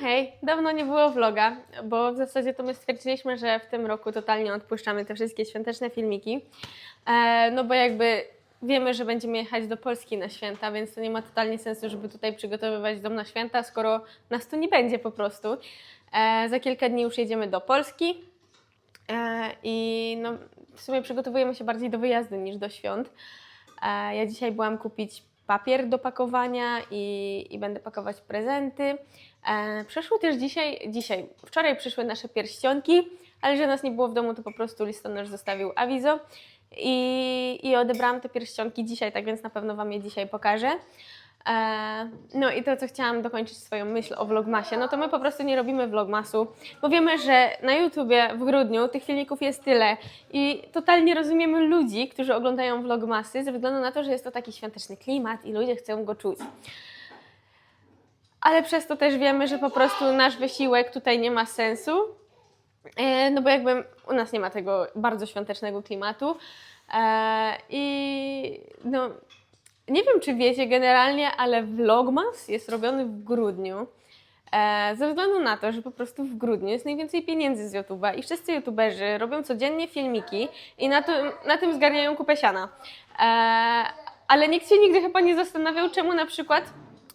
hej, dawno nie było vloga, bo w zasadzie to my stwierdziliśmy, że w tym roku totalnie odpuszczamy te wszystkie świąteczne filmiki. E, no bo jakby wiemy, że będziemy jechać do Polski na święta, więc to nie ma totalnie sensu, żeby tutaj przygotowywać dom na święta, skoro nas tu nie będzie po prostu. E, za kilka dni już jedziemy do Polski e, i no, w sumie przygotowujemy się bardziej do wyjazdu niż do świąt. E, Ja dzisiaj byłam kupić papier do pakowania i, i będę pakować prezenty. E, Przyszły też dzisiaj, dzisiaj, wczoraj przyszły nasze pierścionki, ale że nas nie było w domu, to po prostu listonosz zostawił awizo i, i odebrałam te pierścionki dzisiaj, tak więc na pewno Wam je dzisiaj pokażę. E, No i to, co chciałam dokończyć swoją myśl o vlogmasie, no to my po prostu nie robimy vlogmasu, bo wiemy, że na YouTubie w grudniu tych filmików jest tyle i totalnie rozumiemy ludzi, którzy oglądają vlogmasy ze względu na to, że jest to taki świąteczny klimat i ludzie chcą go czuć. Ale przez to też wiemy, że po prostu nasz wysiłek tutaj nie ma sensu, E, no bo jakby u nas nie ma tego bardzo świątecznego klimatu E, i no nie wiem, czy wiecie generalnie, ale vlogmas jest robiony w grudniu. E, ze względu na to, że po prostu w grudniu jest najwięcej pieniędzy z YouTube'a i wszyscy YouTuberzy robią codziennie filmiki i na tym, na tym zgarniają kupę siana. E, ale nikt się nigdy chyba nie zastanawiał, czemu na przykład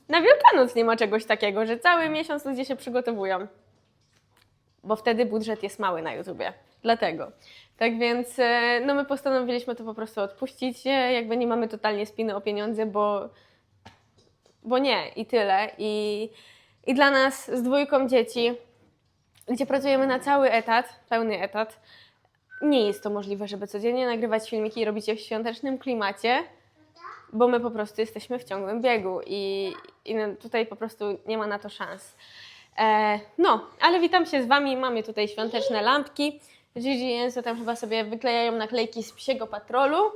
na Wielkanoc nie ma czegoś takiego, że cały miesiąc ludzie się przygotowują. Bo wtedy budżet jest mały na YouTubie. Dlatego. Tak więc e, no my postanowiliśmy to po prostu odpuścić. e, Jakby nie mamy totalnie spiny o pieniądze, bo, bo nie i tyle. I, I dla nas z dwójką dzieci, gdzie pracujemy na cały etat, pełny etat, nie jest to możliwe, żeby codziennie nagrywać filmiki i robić je w świątecznym klimacie, bo my po prostu jesteśmy w ciągłym biegu i, i no, tutaj po prostu nie ma na to szans. E, no, ale witam się z Wami. Mamy tutaj świąteczne lampki. Gigi i Enzo tam chyba sobie wyklejają naklejki z psiego patrolu.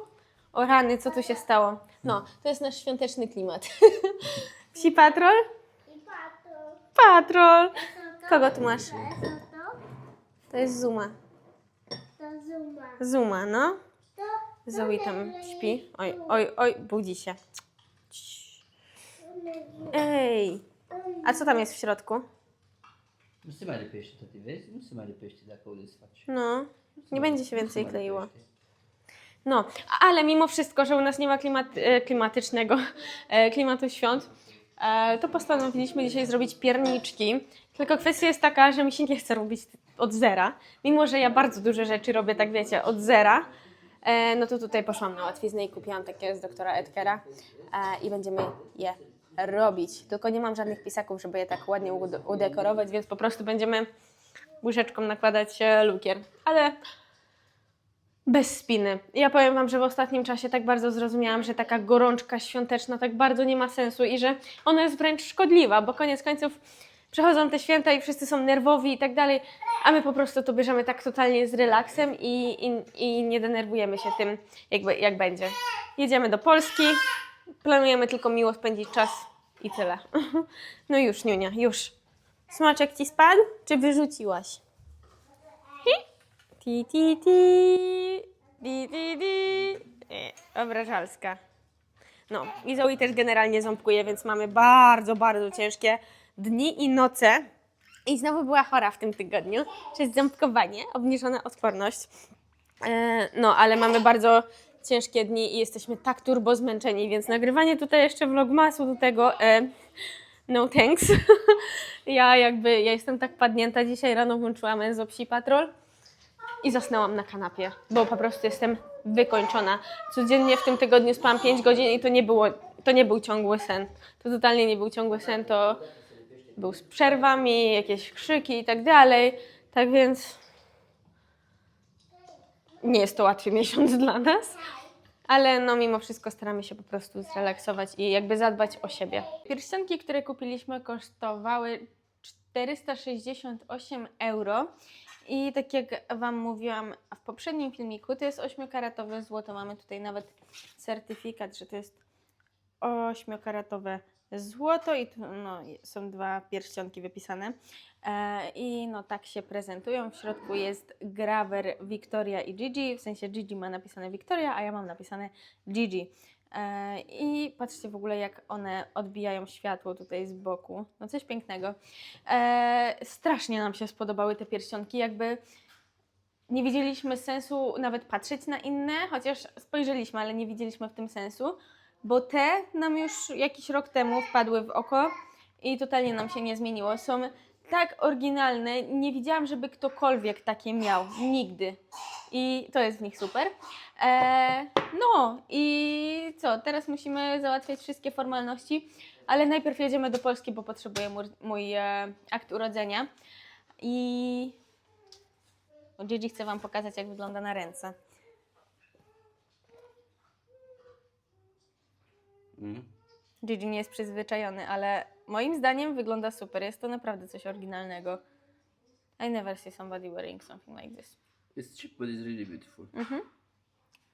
O rany, co tu się stało? No, to jest nasz świąteczny klimat. Psi patrol? Patrol! Kogo tu masz? to, jest Zuma. to zuma. Zuma, no. Zoe tam śpi. Oj, oj, oj, budzi się. Ej! A co tam jest w środku? Musimy lepiej jeszcze to ty wiesz? Musimy lepiej jeszcze tak udyswać. No, nie będzie się więcej kleiło. No, ale mimo wszystko, że u nas nie ma klimat, e, klimatycznego e, klimatu świąt, e, to postanowiliśmy dzisiaj zrobić pierniczki. Tylko kwestia jest taka, że mi się nie chce robić od zera. Mimo, że ja bardzo duże rzeczy robię, tak wiecie, od zera, no to tutaj poszłam na łatwiznę i kupiłam takie z doktora Edkera e, i będziemy je robić. Tylko nie mam żadnych pisaków, żeby je tak ładnie ud- udekorować, więc po prostu będziemy łyżeczką nakładać e, lukier. Ale bez spiny. Ja powiem Wam, że w ostatnim czasie tak bardzo zrozumiałam, że taka gorączka świąteczna tak bardzo nie ma sensu i że ona jest wręcz szkodliwa, bo koniec końców przychodzą te święta i wszyscy są nerwowi i tak dalej, a my po prostu to bierzemy tak totalnie z relaksem i, i, i nie denerwujemy się tym, jakby, jak będzie. Jedziemy do Polski, planujemy tylko miło spędzić czas i tyle. No już, Niunia, już. Smaczek Ci spadł, czy wyrzuciłaś? Ti, ti, ti, ti, ti, ti. E, Obrażalska. No, i Zoe też generalnie ząbkuje, więc mamy bardzo, bardzo ciężkie dni i noce. I znowu była chora w tym tygodniu przez ząbkowanie, obniżona odporność. E, no, ale mamy bardzo ciężkie dni i jesteśmy tak turbo zmęczeni, więc nagrywanie tutaj jeszcze vlogmasu do tego, e, no thanks. ja jakby, ja jestem tak padnięta, dzisiaj rano włączyłam Enzo Psi Patrol i zasnęłam na kanapie, bo po prostu jestem wykończona. Codziennie w tym tygodniu spałam 5 godzin i to nie było, to nie był ciągły sen. To totalnie nie był ciągły sen, to był z przerwami, jakieś krzyki i tak dalej. Tak więc nie jest to łatwy miesiąc dla nas. Ale no mimo wszystko staramy się po prostu zrelaksować i jakby zadbać o siebie. Pierścionki, które kupiliśmy kosztowały 468 euro. I tak jak Wam mówiłam w poprzednim filmiku, to jest 8-karatowe złoto. Mamy tutaj nawet certyfikat, że to jest 8-karatowe złoto i tu no, są dwa pierścionki wypisane. E, I no tak się prezentują. W środku jest grawer Victoria i Gigi, w sensie Gigi ma napisane Victoria, a ja mam napisane Gigi. E, I patrzcie w ogóle, jak one odbijają światło tutaj z boku. No coś pięknego. E, strasznie nam się spodobały te pierścionki, jakby nie widzieliśmy sensu nawet patrzeć na inne, chociaż spojrzeliśmy, ale nie widzieliśmy w tym sensu, bo te nam już jakiś rok temu wpadły w oko i totalnie nam się nie zmieniło. Są tak oryginalne, nie widziałam, żeby ktokolwiek takie miał, nigdy. I to jest w nich super. E, no i co, teraz musimy załatwiać wszystkie formalności, ale najpierw jedziemy do Polski, bo potrzebuję mój, mój e, akt urodzenia. I bo Gigi chce Wam pokazać, jak wygląda na ręce. Mm. Gigi nie jest przyzwyczajony, ale moim zdaniem wygląda super. Jest to naprawdę coś oryginalnego. I never see somebody wearing something like this. It's cheap, but it's really beautiful. Mhm.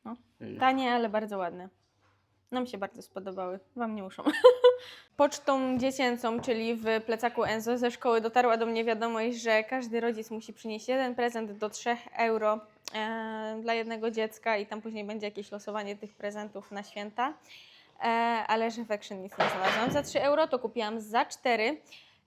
No. Really. Tanie, ale bardzo ładne. Nam się bardzo spodobały. Wam nie muszą. Pocztą dziecięcą, czyli w plecaku Enzo ze szkoły dotarła do mnie wiadomość, że każdy rodzic musi przynieść jeden prezent do 3 euro e, dla jednego dziecka i tam później będzie jakieś losowanie tych prezentów na święta. E, ale że w nic nie znalazłam za 3 euro, to kupiłam za 4.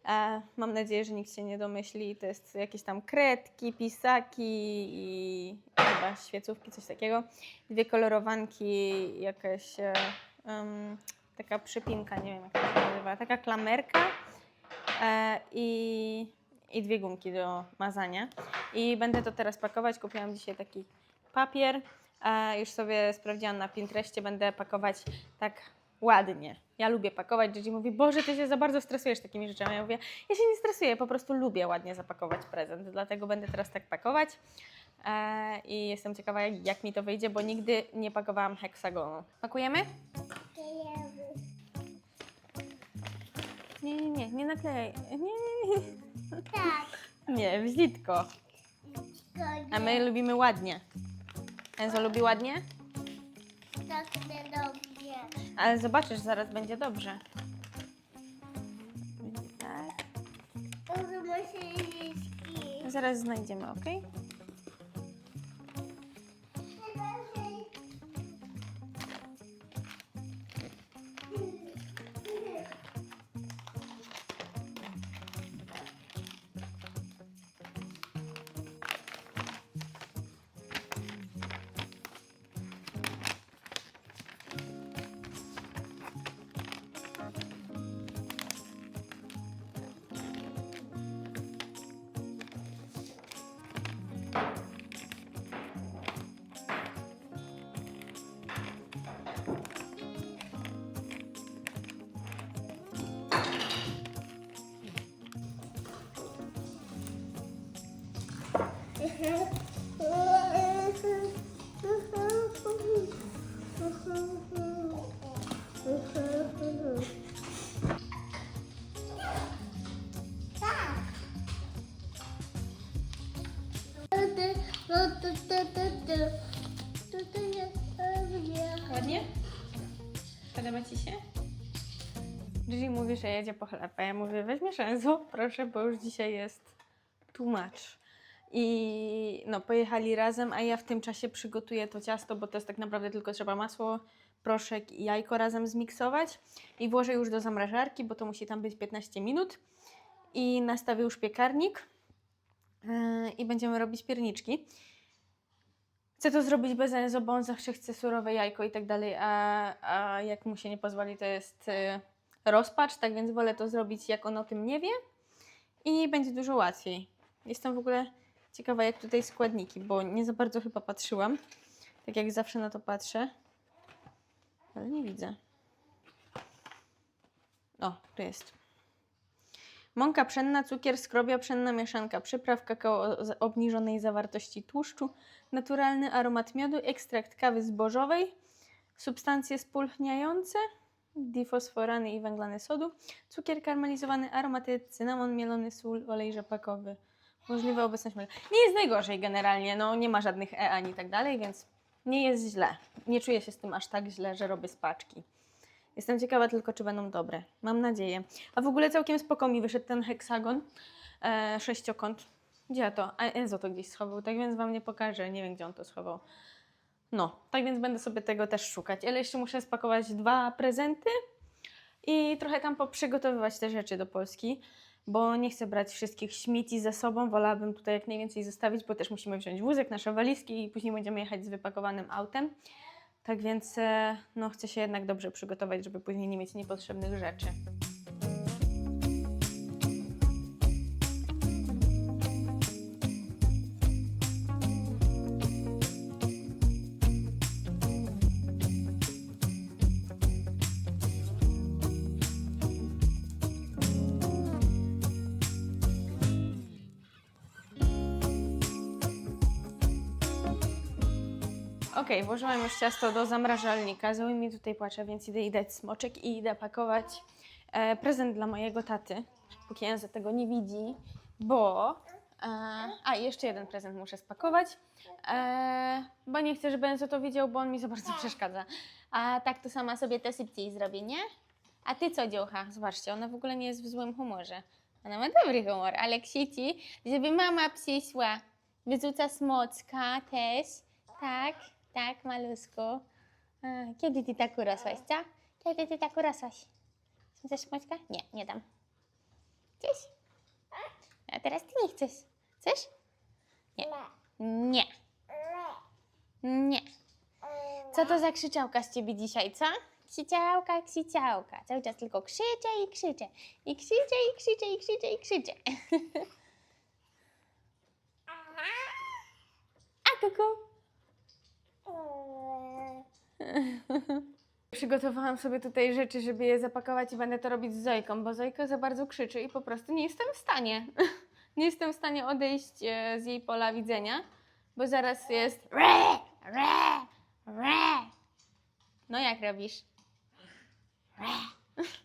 E, mam nadzieję, że nikt się nie domyśli. To jest jakieś tam kredki, pisaki i chyba świecówki, coś takiego. Dwie kolorowanki, jakaś em, taka przypinka, nie wiem jak to się nazywa, taka klamerka i, i dwie gumki do mazania. I będę to teraz pakować. Kupiłam dzisiaj taki papier. E, już sobie sprawdziłam na Pinterestie, będę pakować tak ładnie. Ja lubię pakować. Gigi mówi, Boże, ty się za bardzo stresujesz takimi rzeczami. Ja mówię, ja się nie stresuję, po prostu lubię ładnie zapakować prezent, dlatego będę teraz tak pakować. E, I jestem ciekawa, jak, jak mi to wyjdzie, bo nigdy nie pakowałam heksagonu. Pakujemy? Nie, nie, nie, nie naklejaj. Nie, nie, nie. Tak. Nie, brzydko. A my lubimy ładnie. Enzo lubi ładnie? Tak nie robię. Ale zobaczysz, zaraz będzie dobrze. Tak. Liski. Zaraz znajdziemy, ok? Mówi, że jedzie po chleb, a ja mówię, weźmiesz Enzo, proszę, bo już dzisiaj jest tłumacz. I no, pojechali razem, a ja w tym czasie przygotuję to ciasto, bo to jest tak naprawdę tylko trzeba masło, proszek i jajko razem zmiksować i włożę już do zamrażarki, bo to musi tam być 15 minut i nastawię już piekarnik yy, i będziemy robić pierniczki. Chcę to zrobić bez Enzo, bo on zawsze chce surowe jajko i tak dalej, a, a jak mu się nie pozwoli, to jest y, rozpacz, tak więc wolę to zrobić, jak on o tym nie wie i będzie dużo łatwiej. Jestem w ogóle ciekawa, jak tutaj składniki, bo nie za bardzo chyba patrzyłam. Tak jak zawsze na to patrzę, ale nie widzę. O, tu jest. Mąka pszenna, cukier, skrobia pszenna, mieszanka przypraw, kakao o obniżonej zawartości tłuszczu, naturalny aromat miodu, ekstrakt kawy zbożowej, substancje spulchniające, difosforany i węglany sodu, cukier karmelizowany, aromaty, cynamon mielony, sól, olej rzepakowy. Możliwa obecność mielu. Nie jest najgorzej generalnie, no nie ma żadnych E ani tak dalej, więc nie jest źle. Nie czuję się z tym aż tak źle, że robię spaczki. Jestem ciekawa tylko, czy będą dobre. Mam nadzieję. A w ogóle całkiem spoko mi wyszedł ten heksagon, e, sześciokąt. Gdzie to? A Enzo to gdzieś schował, tak więc Wam nie pokażę. Nie wiem, gdzie on to schował. No, tak więc będę sobie tego też szukać. Ale jeszcze muszę spakować dwa prezenty i trochę tam poprzygotowywać te rzeczy do Polski, bo nie chcę brać wszystkich śmieci ze sobą. Wolałabym tutaj jak najwięcej zostawić, bo też musimy wziąć wózek, nasze walizki i później będziemy jechać z wypakowanym autem. Tak więc e, no, chcę się jednak dobrze przygotować, żeby później nie mieć niepotrzebnych rzeczy. Okej, włożyłam już ciasto do zamrażalnika. Zoe mi tutaj płacze, więc idę i dać smoczek i idę pakować e, prezent dla mojego taty, póki Enzo tego nie widzi, bo... E, a, i jeszcze jeden prezent muszę spakować, e, bo nie chcę, żeby Enzo to widział, bo on mi za bardzo przeszkadza. A tak to sama sobie to szybciej zrobię, nie? A ty co, dziołcha? Zobaczcie, ona w ogóle nie jest w złym humorze. Ona ma dobry humor, ale krzyci, żeby mama przyszła. Wyrzuca smoczka też. Tak, tak, malusko. Kiedy ty tak urosłaś, co? Kiedy ty tak urosłaś? Chcesz smoczka? Nie, nie dam. Chcesz? A teraz ty nie chcesz. Chcesz? Nie. Nie. Nie. Co to za krzyczałka z ciebie dzisiaj, co? Krzyczałka, krzyczałka. Cały czas tylko krzyczę i krzyczę. I krzyczę, i krzyczę, i krzyczę, i krzyczę. A kuku. Przygotowałam sobie tutaj rzeczy, żeby je zapakować i będę to robić z Zojką, bo Zojka za bardzo krzyczy i po prostu nie jestem w stanie. nie jestem w stanie odejść e, z jej pola widzenia, bo zaraz jest. No jak robisz?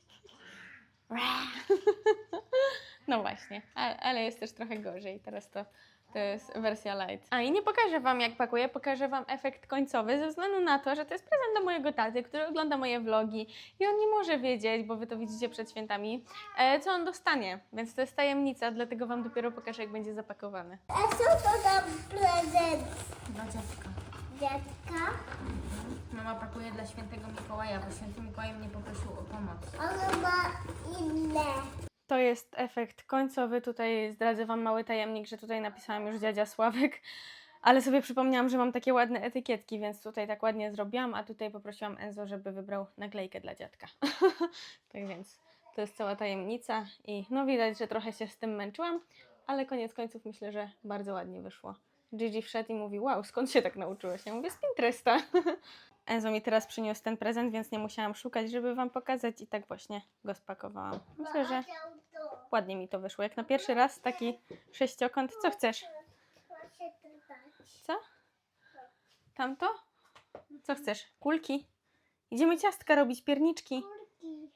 No właśnie, ale jest też trochę gorzej. Teraz to, to jest wersja light. A i nie pokażę Wam, jak pakuję, pokażę Wam efekt końcowy, ze względu na to, że to jest prezent do mojego taty, który ogląda moje vlogi i on nie może wiedzieć, bo Wy to widzicie przed świętami, e, co on dostanie. Więc to jest tajemnica, dlatego Wam dopiero pokażę, jak będzie zapakowany. A co to za prezent? Dla dziadka. Dziadka? Mama pakuje dla świętego Mikołaja, bo święty Mikołaj mnie poprosił o pomoc. Ono ma inne. To jest efekt końcowy. Tutaj zdradzę Wam mały tajemnik, że tutaj napisałam już dziadzia Sławek, ale sobie przypomniałam, że mam takie ładne etykietki, więc tutaj tak ładnie zrobiłam, a tutaj poprosiłam Enzo, żeby wybrał naklejkę dla dziadka. tak więc to jest cała tajemnica i no widać, że trochę się z tym męczyłam, ale koniec końców myślę, że bardzo ładnie wyszło. Gigi wszedł i mówi, wow, skąd się tak nauczyłeś? Ja mówię, z Pinteresta. Enzo mi teraz przyniósł ten prezent, więc nie musiałam szukać, żeby Wam pokazać i tak właśnie go spakowałam. Myślę, że? Ładnie mi to wyszło. Jak na pierwszy raz taki sześciokąt. Co chcesz? Co? Tamto? Co chcesz? Kulki? Idziemy ciastka robić, pierniczki.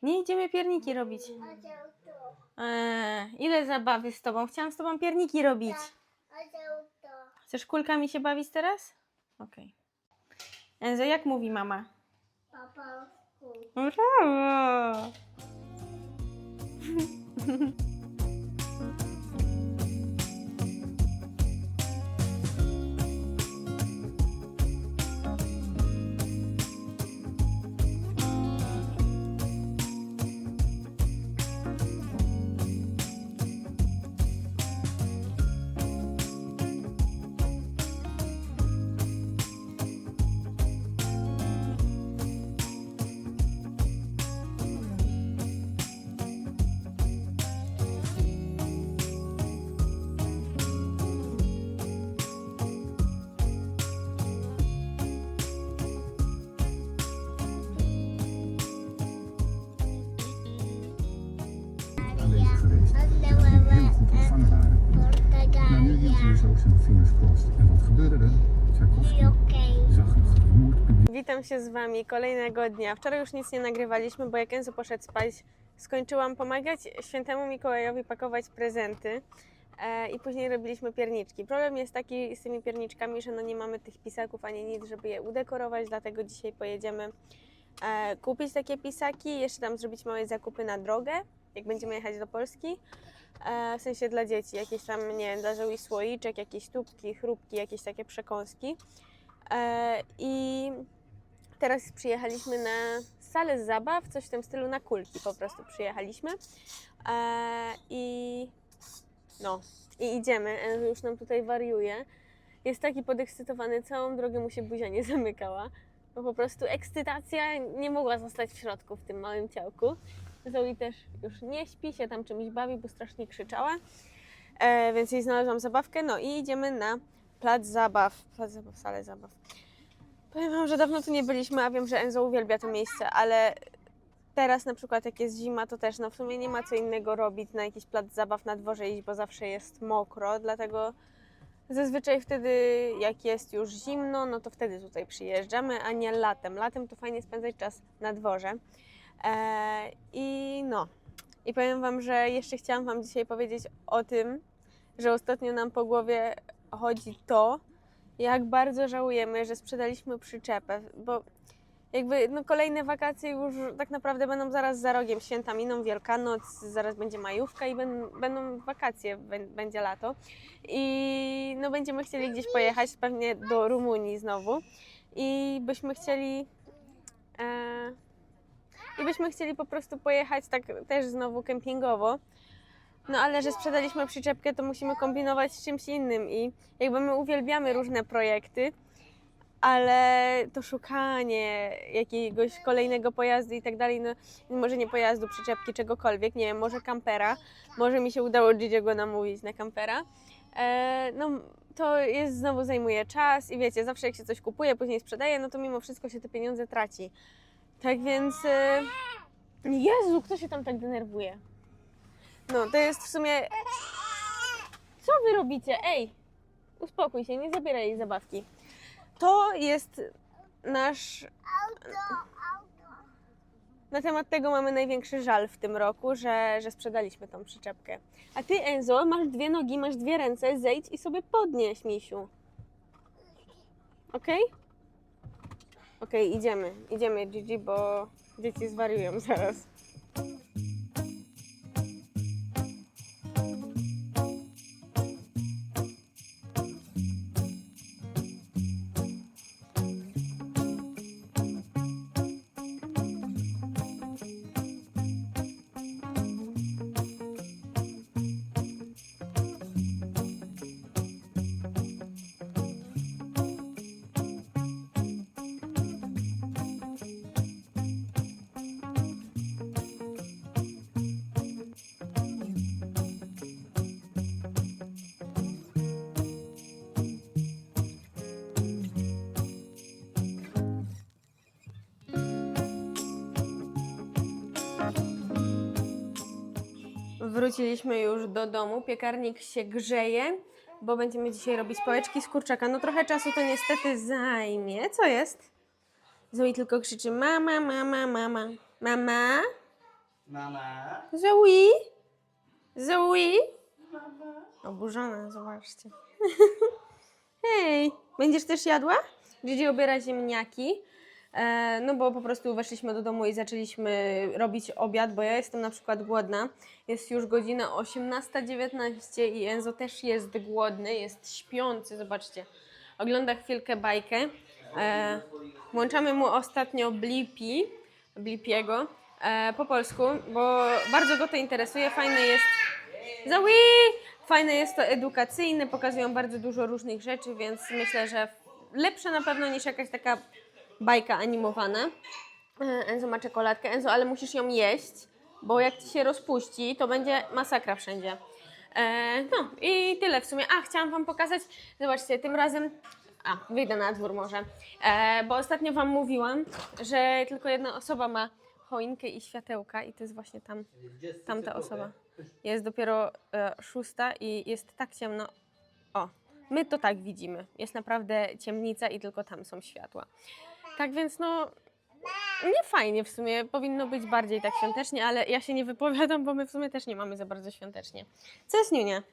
Nie idziemy pierniki robić. Eee, ile zabawy z tobą? Chciałam z tobą pierniki robić. Chcesz kulkami się bawić teraz? Okej. Enzo, jak mówi mama? Polsku. Brawo! Mm-hmm. Dus ook zijn vingers crossed. En wat gebeurde er? Tchaikovsky zag een geroerd publiek. Witam się z Wami kolejnego dnia. Wczoraj już nic nie nagrywaliśmy, bo jak Enzo poszedł spać, skończyłam pomagać świętemu Mikołajowi pakować prezenty e, i później robiliśmy pierniczki. Problem jest taki z tymi pierniczkami, że no nie mamy tych pisaków ani nic, żeby je udekorować, dlatego dzisiaj pojedziemy e, kupić takie pisaki, jeszcze tam zrobić małe zakupy na drogę, jak będziemy jechać do Polski. E, w sensie dla dzieci, jakieś tam, nie wiem, dla słoiczek, jakieś tubki, chrupki, jakieś takie przekąski. E, I teraz przyjechaliśmy na salę zabaw, coś w tym stylu, na kulki po prostu przyjechaliśmy. E, I no, i idziemy. Enzo już nam tutaj wariuje. Jest taki podekscytowany, całą drogę mu się buzia nie zamykała. Bo po prostu ekscytacja nie mogła zostać w środku w tym małym ciałku. Zoe też już nie śpi, się tam czymś bawi, bo strasznie krzyczała. E, więc jej znalazłam zabawkę. No i idziemy na plac zabaw. Plac zabaw, salę zabaw. Powiem Wam, że dawno tu nie byliśmy, a wiem, że Enzo uwielbia to miejsce, ale teraz na przykład jak jest zima, to też no w sumie nie ma co innego robić na jakiś plac zabaw na dworze iść, bo zawsze jest mokro, dlatego zazwyczaj wtedy jak jest już zimno, no to wtedy tutaj przyjeżdżamy, a nie latem. Latem to fajnie spędzać czas na dworze. E, I no, i powiem Wam, że jeszcze chciałam Wam dzisiaj powiedzieć o tym, że ostatnio nam po głowie chodzi to, jak bardzo żałujemy, że sprzedaliśmy przyczepę, bo jakby no kolejne wakacje już tak naprawdę będą zaraz za rogiem, święta miną, Wielkanoc, zaraz będzie majówka i ben, będą wakacje, bę- będzie lato. I no będziemy chcieli gdzieś pojechać, pewnie do Rumunii znowu. I byśmy chcieli e, i byśmy chcieli po prostu pojechać tak też znowu kempingowo. No ale że sprzedaliśmy przyczepkę, to musimy kombinować z czymś innym i jakby my uwielbiamy różne projekty, ale to szukanie jakiegoś kolejnego pojazdu i tak dalej, no może nie pojazdu, przyczepki, czegokolwiek, nie wiem, może kampera, może mi się udało Gigiego namówić na kampera, e, no to jest znowu zajmuje czas i wiecie, zawsze jak się coś kupuje, później sprzedaje, no to mimo wszystko się te pieniądze traci. Tak więc, e, Jezu, kto się tam tak denerwuje? No, to jest w sumie... Co wy robicie? Ej, uspokój się, nie zabieraj jej zabawki. To jest nasz. Na temat tego mamy największy żal w tym roku, że, że sprzedaliśmy tą przyczepkę. A ty, Enzo, masz dwie nogi, masz dwie ręce, zejdź i sobie podnieś, misiu. Okej? Okej, idziemy. Idziemy, Gigi, bo dzieci zwariują zaraz. Wróciliśmy już do domu. Piekarnik się grzeje, bo będziemy dzisiaj robić pałeczki z kurczaka. No trochę czasu to niestety zajmie. Co jest? Zoe tylko krzyczy mama, mama, mama. Mama? Mama? Zoe? Zoe? Oburzona, zobaczcie. Hej, będziesz też jadła? Gigi obiera ziemniaki. E, no bo po prostu weszliśmy do domu i zaczęliśmy robić obiad, bo ja jestem na przykład głodna. Jest już godzina 18.19 i Enzo też jest głodny, jest śpiący, zobaczcie. Ogląda chwilkę bajkę. E, włączamy mu ostatnio Blippi, Blippiego e, po polsku, bo bardzo go to interesuje. Fajne jest Zoe! Fajne jest to edukacyjne, pokazują bardzo dużo różnych rzeczy, więc myślę, że lepsze na pewno niż jakaś taka bajka animowana. E, Enzo ma czekoladkę. Enzo, ale musisz ją jeść, bo jak ci się rozpuści, to będzie masakra wszędzie. E, no i tyle w sumie. A, chciałam Wam pokazać, zobaczcie, tym razem. A, wyjdę na dwór może. E, bo ostatnio Wam mówiłam, że tylko jedna osoba ma choinkę i światełka, i to jest właśnie tam tamta osoba. Jest dopiero e, szósta i jest tak ciemno. O, my to tak widzimy. Jest naprawdę ciemnica i tylko tam są światła. Tak więc no, nie fajnie w sumie. Powinno być bardziej tak świątecznie, ale ja się nie wypowiadam, bo my w sumie też nie mamy za bardzo świątecznie. Co jest Niunia?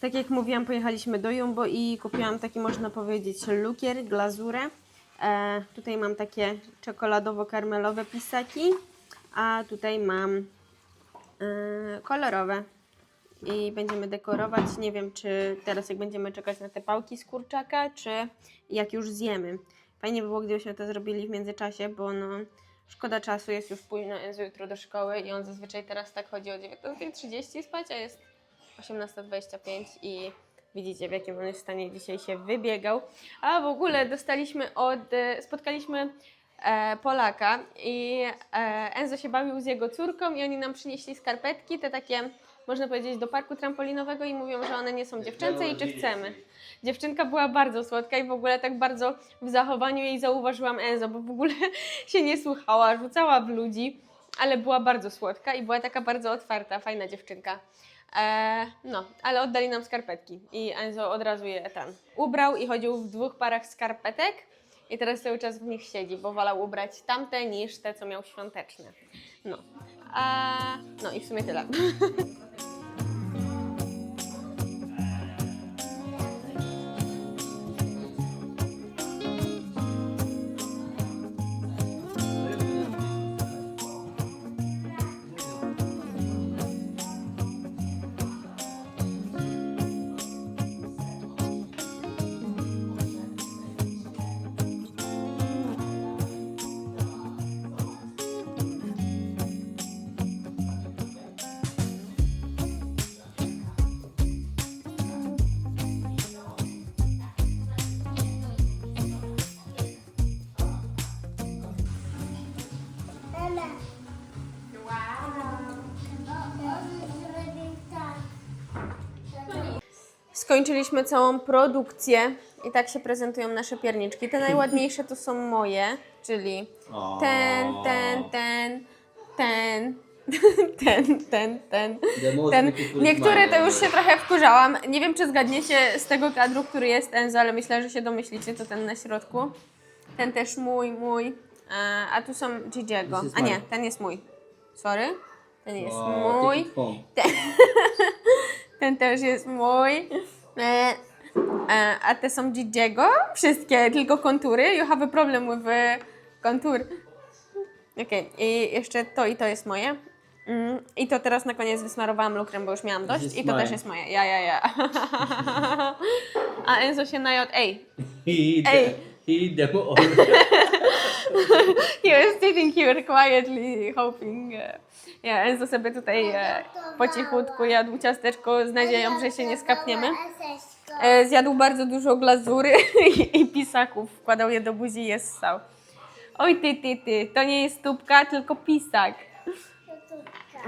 Tak jak mówiłam, pojechaliśmy do Jumbo i kupiłam taki, można powiedzieć, lukier, glazurę. E, tutaj mam takie czekoladowo-karmelowe pisaki, a tutaj mam e, kolorowe. i będziemy dekorować. Nie wiem, czy teraz jak będziemy czekać na te pałki z kurczaka, czy jak już zjemy. Fajnie by było, gdybyśmy to zrobili w międzyczasie, bo no szkoda czasu, jest już późno, Enzo jutro do szkoły i on zazwyczaj teraz tak chodzi o 19.30 spać, a jest 18.25 i widzicie w jakim on jest stanie dzisiaj się wybiegał. A w ogóle dostaliśmy od, spotkaliśmy e, Polaka i e, Enzo się bawił z jego córką i oni nam przynieśli skarpetki, te takie, można powiedzieć, do parku trampolinowego i mówią, że one nie są dziewczęce i czy chcemy. Dziewczynka była bardzo słodka i w ogóle tak bardzo w zachowaniu jej zauważyłam Enzo, bo w ogóle się nie słuchała, rzucała w ludzi, ale była bardzo słodka i była taka bardzo otwarta, fajna dziewczynka. E, no, ale oddali nam skarpetki i Enzo od razu je tam ubrał i chodził w dwóch parach skarpetek i teraz cały czas w nich siedzi, bo wolał ubrać tamte niż te, co miał świąteczne. No, a, no i w sumie tyle. Skończyliśmy całą produkcję i tak się prezentują nasze pierniczki. Te najładniejsze to są moje, czyli ten, ten, ten, ten, ten, ten, ten. ten. Niektóre to już się trochę wkurzałam. Nie wiem, czy zgadniecie z tego kadru, który jest Enzo, ale myślę, że się domyślicie, to ten na środku. Ten też mój, mój. A, a tu są Gigiego. A nie, ten jest mój. Sorry. Ten jest mój. Ten też jest mój. E, e, a te są Gigiego. Wszystkie, tylko kontury. You have a problem with e, kontur. Okej, i jeszcze to i to jest moje. Mm, I to teraz na koniec wysmarowałam lukrem, bo już miałam dość. jest I to mine. też jest moje. Ja, ja, ja. A Enzo się najadł. Ej, Ej. all. he was sitting here quietly, hoping. e, Ja, Enzo sobie tutaj e, po cichutku jadł ciasteczko z nadzieją, że się nie skapniemy. E, Zjadł bardzo dużo glazury i, i pisaków. Wkładał je do buzi i je ssał. Oj ty, ty, ty, to nie jest tubka, tylko pisak.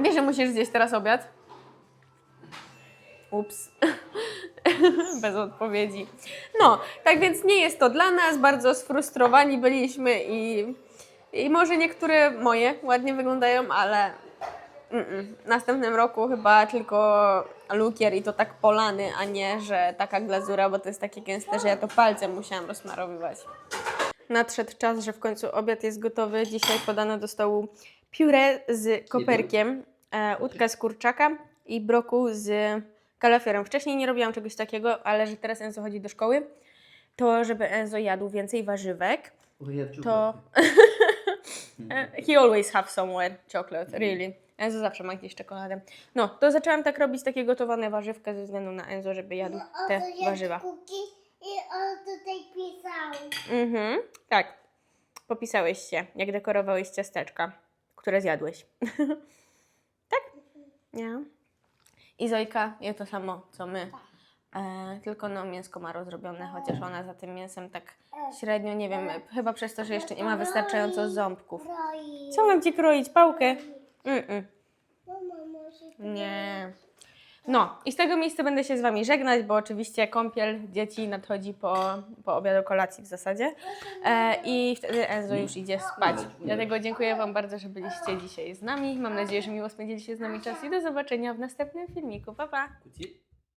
Wiesz, że musisz zjeść teraz obiad? Ups. Bez odpowiedzi. No, tak więc nie jest to dla nas. Bardzo sfrustrowani byliśmy i, i może niektóre moje ładnie wyglądają, ale Mm-mm. W następnym roku chyba tylko lukier i to tak polany, a nie, że taka glazura, bo to jest takie gęste, że ja to palcem musiałam rozmarowywać. Nadszedł czas, że w końcu obiad jest gotowy. Dzisiaj podano do stołu pióre z koperkiem, e, z kurczaka i broku z kalafiorem. Wcześniej nie robiłam czegoś takiego, ale że teraz Enzo chodzi do szkoły, to żeby Enzo jadł więcej warzywek, to he always have somewhere chocolate, really. Enzo zawsze ma gdzieś czekoladę. No, to zaczęłam tak robić takie gotowane warzywka ze względu na Enzo, żeby jadł te warzywa. I on tutaj pisał. Mhm, tak. Popisałeś się, jak dekorowałeś ciasteczka, które zjadłeś. tak? Nie. I Zojka je to samo, co my. E, tylko no mięsko ma rozrobione, chociaż ona za tym mięsem tak średnio, nie wiem, chyba przez to, że jeszcze nie ma wystarczająco ząbków. Roi. Co mam ci kroić? Pałkę? Mm-mm. Mama może... Nie. No, i z tego miejsca będę się z Wami żegnać, bo oczywiście kąpiel dzieci nadchodzi po, po obiadu kolacji w zasadzie. E, I wtedy Enzo już idzie spać. Dlatego dziękuję Wam bardzo, że byliście dzisiaj z nami. Mam nadzieję, że miło spędziliście z nami czas i do zobaczenia w następnym filmiku. Pa, pa!